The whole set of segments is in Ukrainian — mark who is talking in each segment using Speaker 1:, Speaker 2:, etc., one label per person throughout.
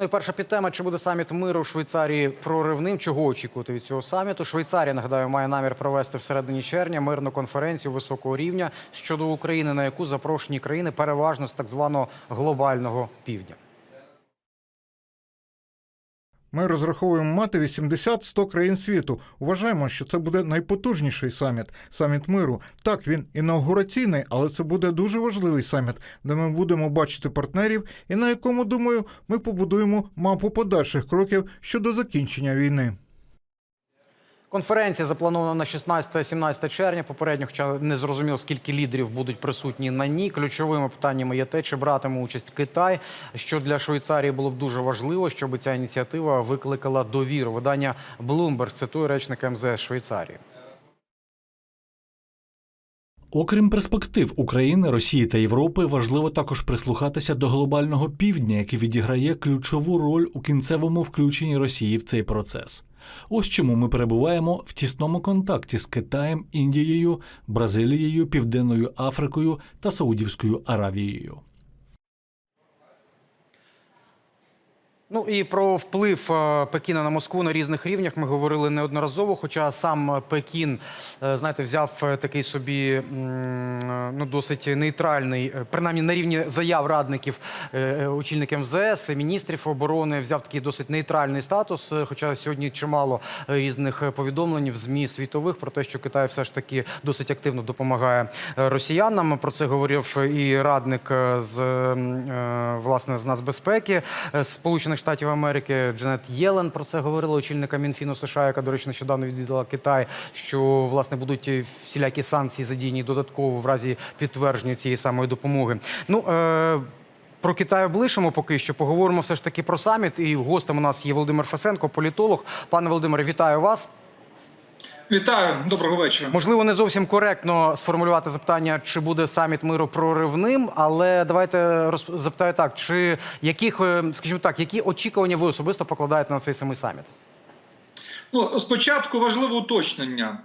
Speaker 1: Ну і перша підтема, чи буде саміт миру в Швейцарії проривним? Чого очікувати від цього саміту? Швейцарія, нагадаю, має намір провести в середині червня мирну конференцію високого рівня щодо України, на яку запрошені країни переважно з так званого глобального півдня.
Speaker 2: Ми розраховуємо мати 80-100 країн світу. Вважаємо, що це буде найпотужніший саміт саміт миру. Так, він інаугураційний, але це буде дуже важливий саміт, де ми будемо бачити партнерів, і на якому, думаю, ми побудуємо мапу подальших кроків щодо закінчення війни.
Speaker 1: Конференція запланована на 16-17 червня. Попередньо, хоча не зрозуміло, скільки лідерів будуть присутні на ній. Ключовими питаннями є те, чи братиме участь Китай, що для Швейцарії було б дуже важливо, щоб ця ініціатива викликала довіру. Видання Bloomberg цитує речника МЗС Швейцарії.
Speaker 3: Окрім перспектив України, Росії та Європи, важливо також прислухатися до глобального півдня, який відіграє ключову роль у кінцевому включенні Росії в цей процес. Ось чому ми перебуваємо в тісному контакті з Китаєм, Індією, Бразилією, Південною Африкою та Саудівською Аравією.
Speaker 1: Ну і про вплив е, Пекіна на Москву на різних рівнях ми говорили неодноразово. Хоча сам Пекін, е, знаєте, взяв е, такий собі ну досить нейтральний, принаймні на рівні заяв радників очільник МЗС, міністрів оборони, взяв такий досить нейтральний статус. Хоча сьогодні чимало різних повідомлень в змі світових про те, що Китай все ж таки досить активно допомагає росіянам. Про це говорив і радник з власне з нацбезпеки Сполучених Штатів Америки Дженет Єлен про це говорила очільника Мінфіну США, яка, до речі, нещодавно відвідала Китай, що власне будуть всілякі санкції задіяні додатково в разі підтвердження цієї самої допомоги. Ну е- про Китай облишимо поки що. Поговоримо все ж таки про саміт. І гостем у нас є Володимир Фесенко, політолог. Пане Володимире, вітаю вас.
Speaker 4: Вітаю, доброго вечора.
Speaker 1: Можливо, не зовсім коректно сформулювати запитання, чи буде саміт миру проривним, але давайте роз... запитаю так: чи яких, е, скажімо так, які очікування ви особисто покладаєте на цей самий саміт?
Speaker 4: Ну, спочатку важливе уточнення.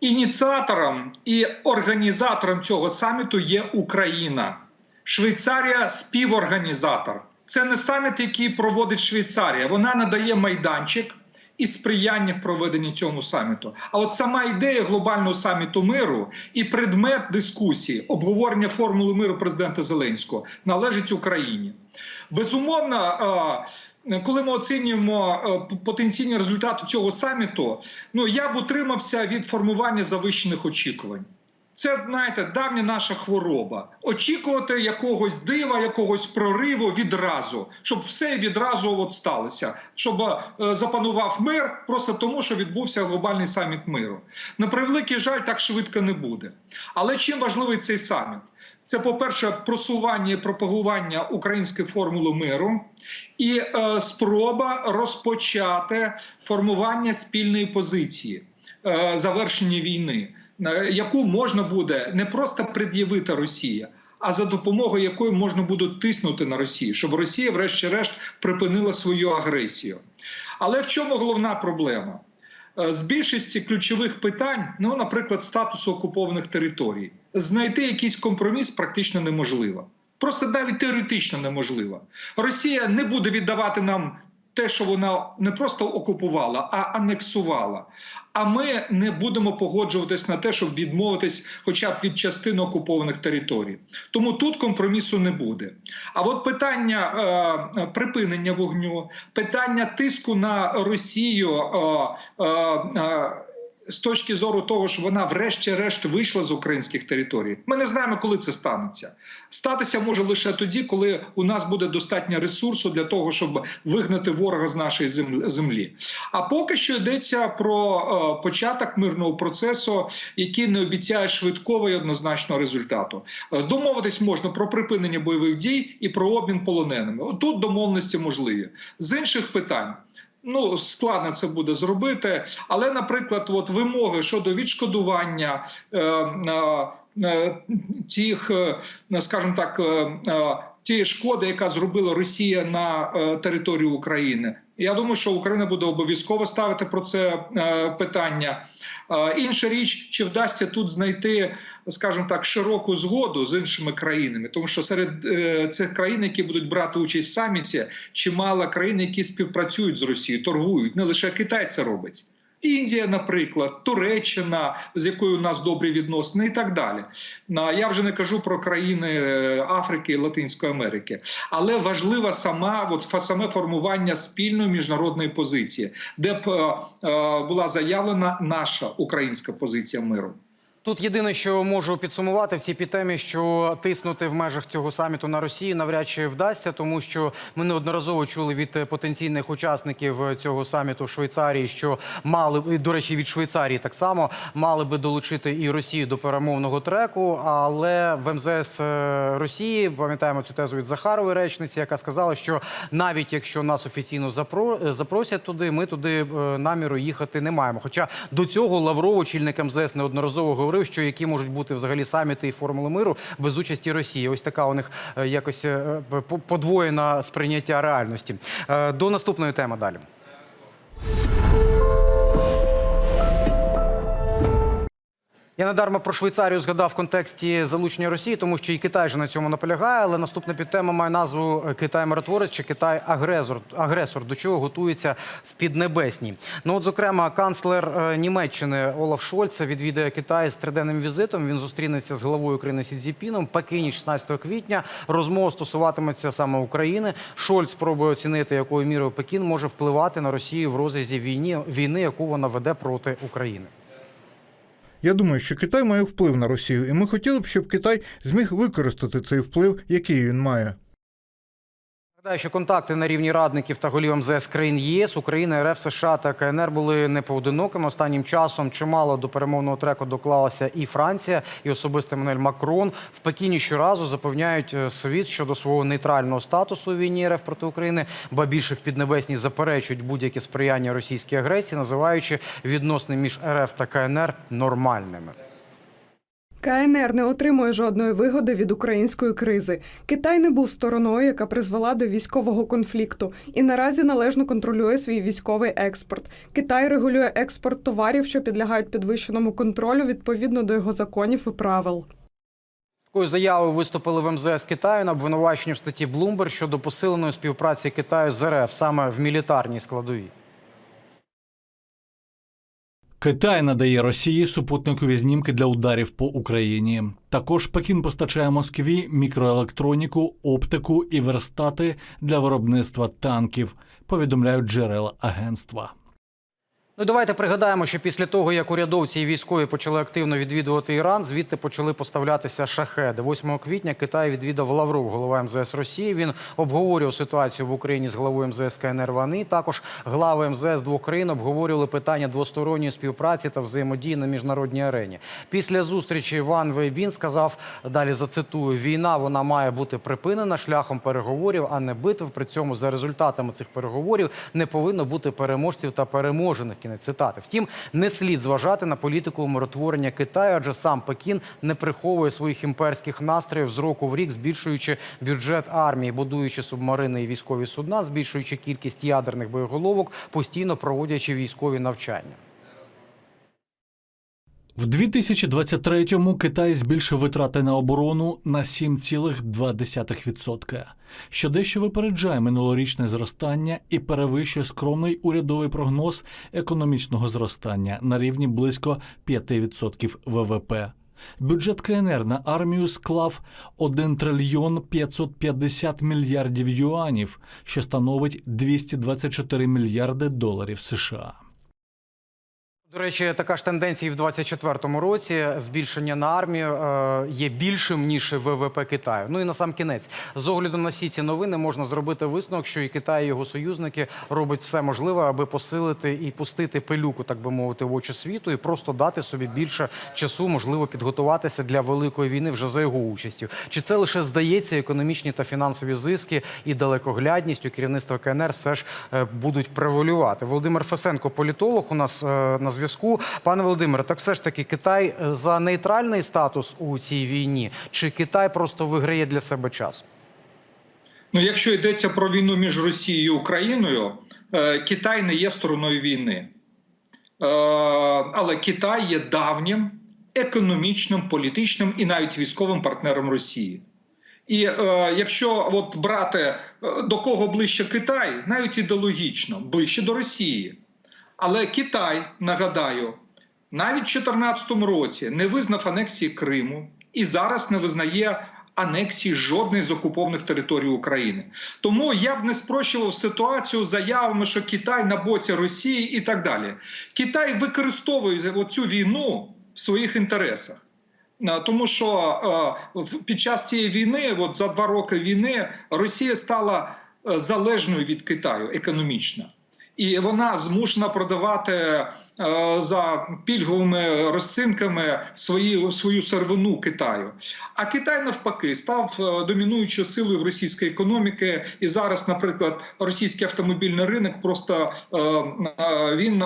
Speaker 4: Ініціатором і організатором цього саміту є Україна. Швейцарія співорганізатор. Це не саміт, який проводить Швейцарія. Вона надає майданчик і сприяння в проведенні цьому саміту. А от сама ідея глобального саміту миру і предмет дискусії, обговорення формули миру президента Зеленського належить Україні. Безумовно. коли ми оцінюємо потенційні результати цього саміту, ну я б утримався від формування завищених очікувань. Це знаєте, давня наша хвороба. Очікувати якогось дива, якогось прориву відразу, щоб все відразу от сталося, щоб е, запанував мир просто тому, що відбувся глобальний саміт миру. На превеликий жаль, так швидко не буде. Але чим важливий цей саміт? Це, по-перше, просування і пропагування української формули миру і е, спроба розпочати формування спільної позиції е, завершення війни, яку можна буде не просто пред'явити Росія, а за допомогою якої можна буде тиснути на Росію, щоб Росія, врешті-решт, припинила свою агресію. Але в чому головна проблема? Е, З більшості ключових питань, ну, наприклад, статусу окупованих територій, знайти якийсь компроміс практично неможливо. Просто навіть теоретично неможливо. Росія не буде віддавати нам те, що вона не просто окупувала, а анексувала. А ми не будемо погоджуватись на те, щоб відмовитись хоча б від частини окупованих територій. Тому тут компромісу не буде. А от питання е, припинення вогню, питання тиску на Росію. Е, е, е, з точки зору того, що вона, врешті-решт, вийшла з українських територій. Ми не знаємо, коли це станеться. Статися може лише тоді, коли у нас буде достатньо ресурсу для того, щоб вигнати ворога з нашої землі-. А поки що йдеться про е, початок мирного процесу, який не обіцяє швидкого і однозначного результату. Е, Домовитись можна про припинення бойових дій і про обмін полоненими. Тут домовленості можливі. З інших питань. Ну, складно це буде зробити, але, наприклад, от вимоги щодо відшкодування е, е, е, тих, е, скажімо так, тієї шкоди, яка зробила Росія на е, територію України. Я думаю, що Україна буде обов'язково ставити про це е, питання. Е, інша річ, чи вдасться тут знайти, скажімо так, широку згоду з іншими країнами, тому що серед цих країн, які будуть брати участь в саміті, чимало країн, які співпрацюють з Росією, торгують. Не лише Китай це робить. Індія, наприклад, Туреччина, з якою у нас добрі відносини, і так далі. Я вже не кажу про країни е, Африки і Латинської Америки, але важлива сама от саме формування спільної міжнародної позиції, де б е, е, була заявлена наша українська позиція миру.
Speaker 1: Тут єдине, що можу підсумувати в цій підтемі, що тиснути в межах цього саміту на Росію навряд чи вдасться, тому що ми неодноразово чули від е, потенційних учасників цього саміту в Швейцарії, що мали б до речі, від Швейцарії так само мали би долучити і Росію до перемовного треку. Але в МЗС е, Росії пам'ятаємо цю тезу від Захарової речниці, яка сказала, що навіть якщо нас офіційно запро- е, запросять туди, ми туди е, наміру їхати не маємо. Хоча до цього Лавров, очільник МЗС, неодноразово говорив, що які можуть бути взагалі саміти і формули миру без участі Росії. Ось така у них е, якось е, по- подвоєна сприйняття реальності. Е, До наступної теми далі. Я недарма про Швейцарію згадав в контексті залучення Росії, тому що і Китай же на цьому наполягає. Але наступна підтема має назву Китай миротворець чи Китай агресор. Агресор до чого готується в Піднебесній. Ну от, зокрема, канцлер е, Німеччини Олаф Шольц відвідає Китай з триденним візитом. Він зустрінеться з головою України Сі Цзіпіном Пекіні 16 квітня. Розмова стосуватиметься саме України. Шольц спробує оцінити, якою мірою Пекін може впливати на Росію в розрізі війні, війни, яку вона веде проти України.
Speaker 2: Я думаю, що Китай має вплив на Росію, і ми хотіли б, щоб Китай зміг використати цей вплив, який він має.
Speaker 1: Нагадаю, що контакти на рівні радників та голів МЗС країн ЄС, України, РФ, США та КНР були не поодинокими. Останнім часом чимало до перемовного треку доклалася і Франція, і особисто Еммануель Макрон. В Пекіні щоразу запевняють е, світ щодо свого нейтрального статусу у війні РФ проти України, ба більше в Піднебесній заперечують будь-яке сприяння російській агресії, називаючи відносини між РФ та КНР нормальними.
Speaker 5: КНР не отримує жодної вигоди від української кризи. Китай не був стороною, яка призвела до військового конфлікту, і наразі належно контролює свій військовий експорт. Китай регулює експорт товарів, що підлягають підвищеному контролю відповідно до його законів і правил.
Speaker 1: Такою заявою виступили в МЗС Китаю на обвинуваченні в статті Bloomberg щодо посиленої співпраці Китаю з РФ саме в мілітарній складовій.
Speaker 3: Китай надає Росії супутникові знімки для ударів по Україні. Також Пекін постачає Москві мікроелектроніку, оптику і верстати для виробництва танків. Повідомляють джерела агентства.
Speaker 1: Ну давайте пригадаємо, що після того, як урядовці і військові почали активно відвідувати Іран, звідти почали поставлятися шахеди. 8 квітня Китай відвідав Лавров, голова МЗС Росії. Він обговорював ситуацію в Україні з главою МЗС КНР Вани. Також глави МЗС двох країн обговорювали питання двосторонньої співпраці та взаємодії на міжнародній арені. Після зустрічі Ван Вейбін сказав далі. Зацитую: війна вона має бути припинена шляхом переговорів, а не битв. При цьому за результатами цих переговорів не повинно бути переможців та переможених. Кінець цитати. Втім, не слід зважати на політику миротворення Китаю, адже сам Пекін не приховує своїх імперських настроїв з року в рік, збільшуючи бюджет армії, будуючи субмарини і військові судна, збільшуючи кількість ядерних боєголовок, постійно проводячи військові навчання.
Speaker 3: В 2023-му Китай збільшив витрати на оборону на 7,2%, що дещо випереджає минулорічне зростання і перевищує скромний урядовий прогноз економічного зростання на рівні близько 5% ВВП. Бюджет КНР на армію склав 1 трильйон 550 мільярдів юанів, що становить 224 мільярди доларів США.
Speaker 1: До речі, така ж тенденція і в 2024 році. Збільшення на армію е, є більшим ніж ВВП Китаю. Ну і на сам кінець, з огляду на всі ці новини, можна зробити висновок, що і Китай, і його союзники роблять все можливе, аби посилити і пустити пилюку, так би мовити, в очі світу, і просто дати собі більше часу, можливо, підготуватися для великої війни вже за його участю. Чи це лише здається, економічні та фінансові зиски і далекоглядність у керівництва КНР все ж е, будуть превалювати? Володимир Фесенко, політолог, у нас е, на зв'язку. Пане Володимире, так все ж таки Китай е, за нейтральний статус у цій війні, чи Китай просто виграє для себе час?
Speaker 4: Ну, якщо йдеться про війну між Росією і Україною, е, Китай не є стороною війни. Е, Але Китай є давнім економічним, політичним і навіть військовим партнером Росії. І е, якщо от брати до кого ближче Китай, навіть ідеологічно, ближче до Росії. Але Китай, нагадаю, навіть в 2014 році не визнав анексії Криму і зараз не визнає анексії жодної з окупованих територій України. Тому я б не спрощував ситуацію заявами, що Китай на боці Росії і так далі. Китай використовує оцю війну в своїх інтересах. Тому що під час цієї війни, от за два роки війни, Росія стала е, залежною від Китаю економічно. І вона змушена продавати е, за пільговими розцінками свої, свою сировину Китаю. А Китай навпаки став е, домінуючою силою в російській економіки. І зараз, наприклад, російський автомобільний ринок просто е, він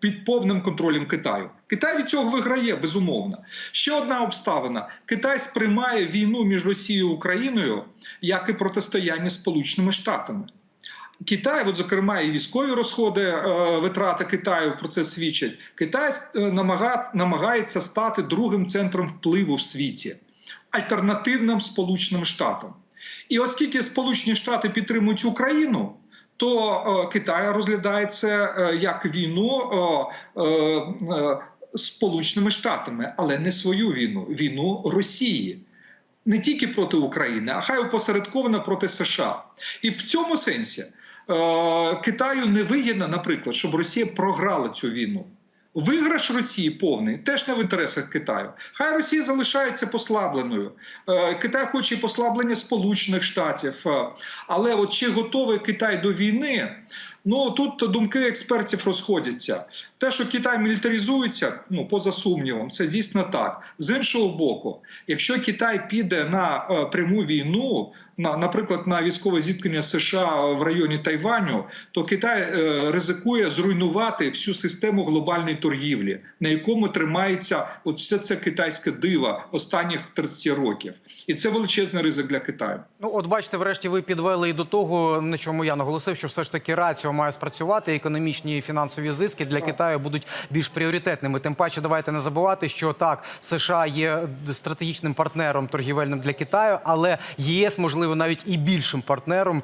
Speaker 4: під повним контролем Китаю. Китай від цього виграє безумовно. Ще одна обставина: Китай сприймає війну між Росією і Україною як і протистояння Сполученими Штатами. Китай, от зокрема, і військові розходи е, витрати Китаю про це свідчать. Китай е, намагається стати другим центром впливу в світі, альтернативним Сполученим Штатам. І оскільки Сполучені Штати підтримують Україну, то е, Китай розглядається як війну Сполученими Штатами, але не свою війну, війну Росії. Не тільки проти України, а хай опосередковано проти США. І в цьому сенсі Китаю не вигідно, наприклад, щоб Росія програла цю війну. Виграш Росії повний теж не в інтересах Китаю. Хай Росія залишається послабленою. Е, Китай хоче послаблення Сполучених Штатів. Е, Але от чи готовий Китай до війни? Ну тут думки експертів розходяться. Те, що Китай мілітаризується, ну поза сумнівом, це дійсно так. З іншого боку, якщо Китай піде на е, пряму війну, наприклад, на військове зіткнення США в районі Тайваню, то Китай е, ризикує зруйнувати всю систему глобальної торгівлі, на якому тримається от все це китайське диво останніх 30 років, і це величезний ризик для Китаю.
Speaker 1: Ну, от бачите, врешті ви підвели і до того, на чому я наголосив, що все ж таки раціо має спрацювати. Економічні і фінансові зиски для Китаю будуть більш пріоритетними. Тим паче, давайте не забувати, що так, США є стратегічним партнером торгівельним для Китаю, але ЄС можливо навіть і більшим партнером е,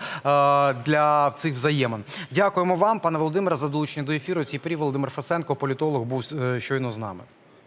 Speaker 1: для цих взаємин. Дякуємо вам, пане Володимире, за долучення до ефіру. Ці Прі, Володимир Фасенко, політолог, був е, щойно з нами.